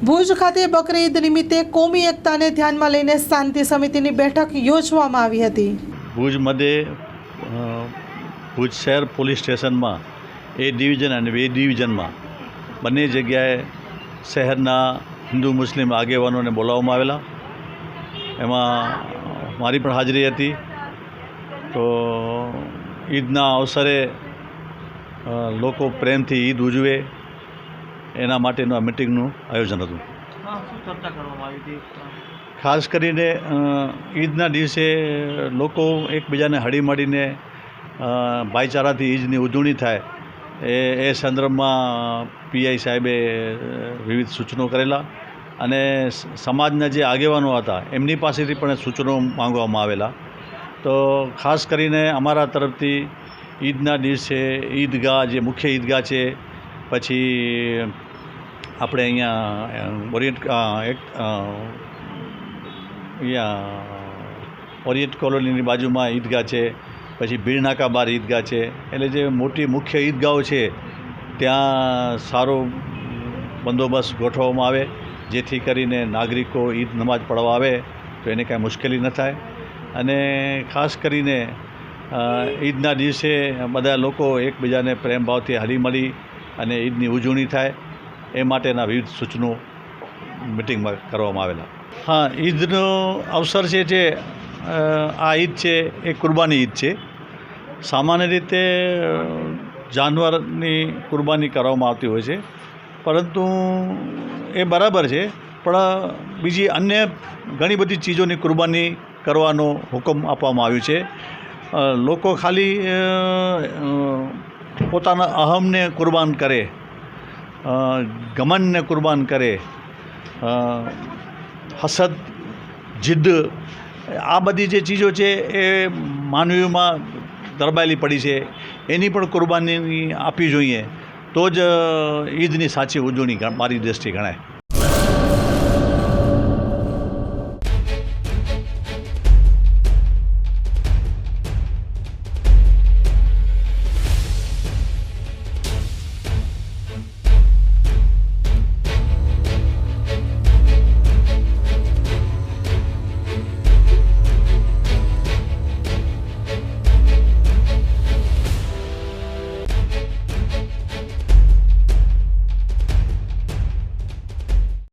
ભુજ ખાતે બકરી ઈદ નિમિત્તે કોમી એકતાને ધ્યાનમાં લઈને શાંતિ સમિતિની બેઠક યોજવામાં આવી હતી. ભુજ મધ્યે ભુજ શહેર પોલીસ સ્ટેશનમાં, એ ડિવિઝન અને બે ડિવિઝનમાં બંને જગ્યાએ શહેરના હિન્દુ મુસ્લિમ આગેવાનોને બોલાવવામાં આવેલા. એમાં મારી પણ હાજરી હતી. તો ઈદના અવસરે લોકો પ્રેમથી ઈદ ઉજવે. એના માટેનું આ મિટિંગનું આયોજન હતું. ખાસ કરીને ઈદના દિવસે લોકો એકબીજાને હળી મળીને ભાઈચારાથી ઈદની ઉજવણી થાય. એ એ સંદર્ભમાં પીઆઈ સાહેબે વિવિધ સૂચનો કરેલા અને સમાજના જે આગેવાનો હતા એમની પાસેથી પણ સૂચનો માંગવામાં આવેલા. તો ખાસ કરીને અમારા તરફથી ઈદના દિવસે ઈદગાહ જે મુખ્ય ઈદગાહ છે પછી આપણે અહીંયા ઓરિયન્ટ એક અહીંયા ઓરિયન્ટ કોલોનીની બાજુમાં ઈદગાહ છે, પછી ભીડનાકા બાર ઈદગાહ છે, એટલે જે મોટી મુખ્ય ઈદગાહો છે, ત્યાં સારો બંદોબસ્ત ગોઠવવામાં આવે, જેથી કરીને નાગરિકો ઈદ નમાઝ પઢવા આવે, તો એને કાંઈ મુશ્કેલી ન થાય. અને ખાસ કરીને ઈદના દિવસે બધા લોકો એકબીજાને પ્રેમભાવથી હળી હળીમળી અને ઈદની ઉજવણી થાય. એ માટેના વિવિધ સૂચનો મિટિંગમાં કરવામાં આવેલા. હા, ઈદનો અવસર છે જે આ ઈદ છે, એ કુરબાની ઈદ છે. સામાન્ય રીતે જાનવરની કુરબાની કરવામાં આવતી હોય છે. પરંતુ એ બરાબર છે, પણ બીજી અન્ય ઘણી બધી ચીજોની કુરબાની કરવાનો હુકમ આપવામાં આવ્યો છે. લોકો ખાલી પોતાના અહમને કુરબાન કરે. ગમનને કુરબાન કરે હસદ જિદ્દ આ બધી જે ચીજો છે એ માનવીમાં દરબાયેલી પડી છે. એની પણ કુરબાની આપવી જોઈએ. તો જ ઈદની સાચી ઉજવણી મારી દ્રષ્ટિએ ગણાય.